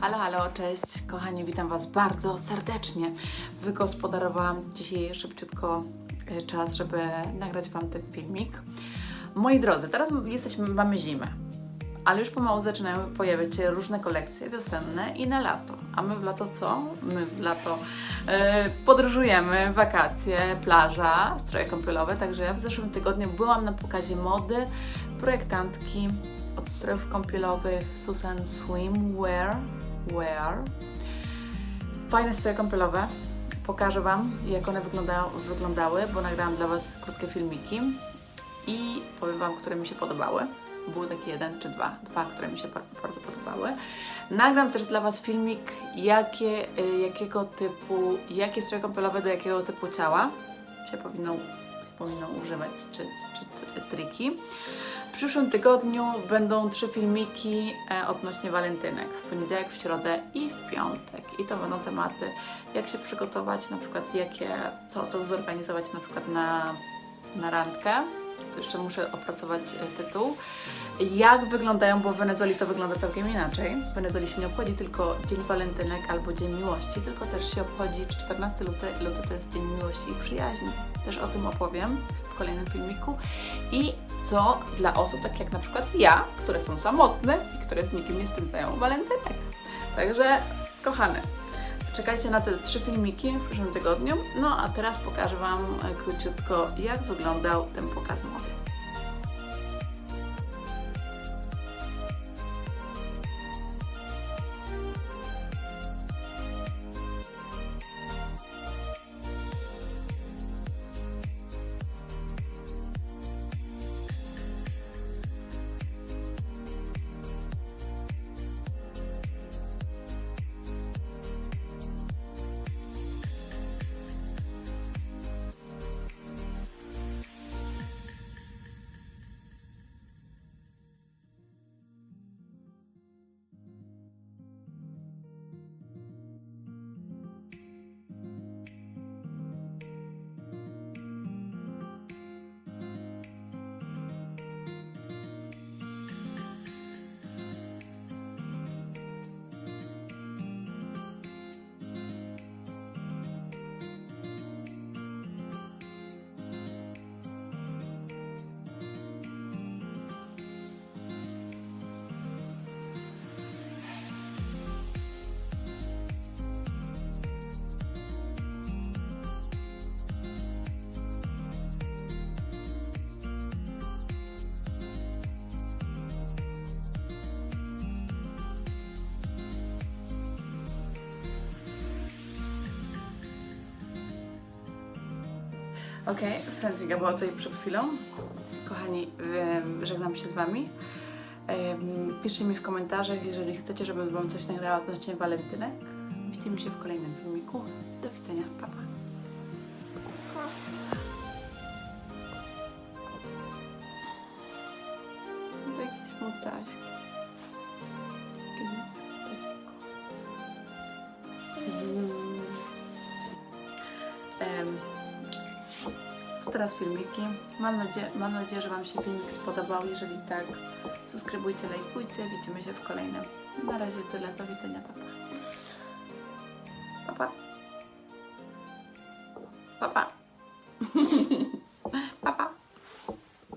Halo, halo, cześć kochani, witam Was bardzo serdecznie. Wygospodarowałam dzisiaj szybciutko e, czas, żeby nagrać Wam ten filmik. Moi drodzy, teraz jesteśmy, mamy zimę, ale już pomału zaczynają pojawiać się różne kolekcje wiosenne i na lato. A my w lato co? My w lato e, podróżujemy, wakacje, plaża, stroje kąpielowe, także ja w zeszłym tygodniu byłam na pokazie mody projektantki od strojów kąpielowych Susan Swimwear. Wear. Fajne stroje kąpielowe. Pokażę Wam, jak one wyglądają, wyglądały, bo nagrałam dla Was krótkie filmiki i powiem Wam, które mi się podobały. Były takie jeden czy dwa, dwa, które mi się ba- bardzo podobały. Nagram też dla Was filmik, jakie, y, jakiego typu, jakie stroje kąpielowe do jakiego typu ciała się powinno, powinno używać, czy, czy, triki. W przyszłym tygodniu będą trzy filmiki e, odnośnie walentynek. W poniedziałek, w środę i w piątek. I to będą tematy, jak się przygotować, na przykład jakie, co, co zorganizować na przykład na, na randkę. Jeszcze muszę opracować e, tytuł. Jak wyglądają, bo w Wenezueli to wygląda całkiem inaczej. W Wenezueli się nie obchodzi tylko Dzień Walentynek albo Dzień Miłości, tylko też się obchodzi, czy 14 luty, luty to jest Dzień Miłości i Przyjaźni. Też o tym opowiem w kolejnym filmiku. I co dla osób, tak jak na przykład ja, które są samotne i które z nikim nie spędzają walentynek. Także, kochane, czekajcie na te trzy filmiki w przyszłym tygodniu. No a teraz pokażę Wam e, króciutko, jak wyglądał ten pokaz mody. Okej, Franziga była tutaj przed chwilą. Kochani, żegnam się z Wami. Piszcie mi w komentarzach, jeżeli chcecie, żebym Wam coś nagrała odnośnie walentynek. Widzimy się w kolejnym filmiku. Do widzenia, pa pa. To jakieś teraz filmiki. Mam, nadzie- mam nadzieję, że Wam się filmik spodobał. Jeżeli tak, subskrybujcie, lajkujcie. Widzimy się w kolejnym. Na razie tyle. Do widzenia. Pa pa. Pa pa. pa.